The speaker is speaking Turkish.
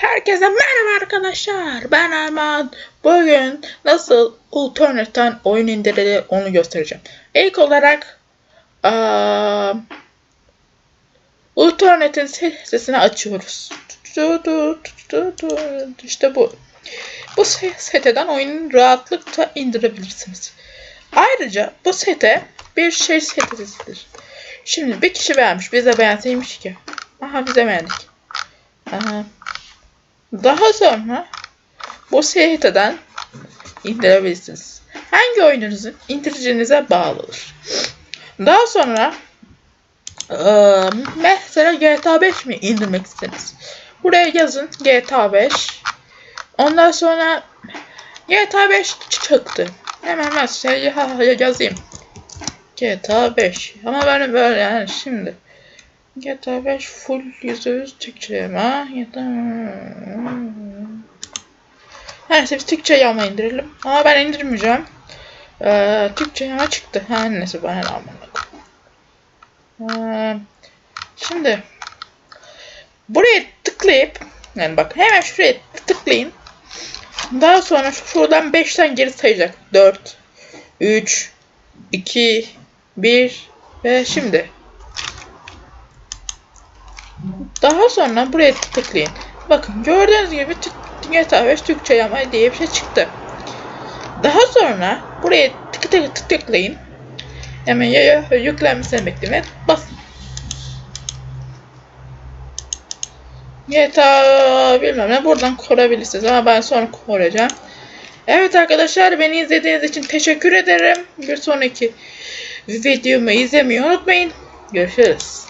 Herkese merhaba arkadaşlar. Ben Erman. Bugün nasıl Ulternate'ten oyun indirilir onu göstereceğim. İlk olarak aa, Ulternate'in sesini açıyoruz. İşte bu. Bu se- siteden oyunu rahatlıkla indirebilirsiniz. Ayrıca bu site bir şey sitesidir. Şimdi bir kişi beğenmiş. Bize beğenseymiş ki. Aha bize beğendik. Aha. Daha sonra bu siteden indirebilirsiniz. Hangi oyununuzun indiricinize bağlıdır. Daha sonra eee, mesela GTA 5 mi indirmek istediniz? Buraya yazın GTA 5. Ondan sonra GTA 5 çıktı. Hemen mesela yazayım. GTA 5. Ama ben böyle yani şimdi. GTA 5 full %100 Türkçe ya da... Neyse biz Türkçe yama indirelim. Ama ben indirmeyeceğim. Ee, Türkçe yama çıktı. Ha neyse bana ne. Ee, şimdi buraya tıklayıp yani bak hemen şuraya tıklayın. Daha sonra şuradan 5'ten geri sayacak. 4 3 2 1 ve şimdi Daha sonra buraya tıklayın. Bakın gördüğünüz gibi GTA 5 Türkçe yama diye bir şey çıktı. Daha sonra buraya tık tık tık tıklayın. Hemen ya, ya yüklenmesini bekleyin. Basın. GTA bilmem ne buradan kurabilirsiniz ama ben sonra kuracağım. Evet arkadaşlar beni izlediğiniz için teşekkür ederim. Bir sonraki videomu izlemeyi unutmayın. Görüşürüz.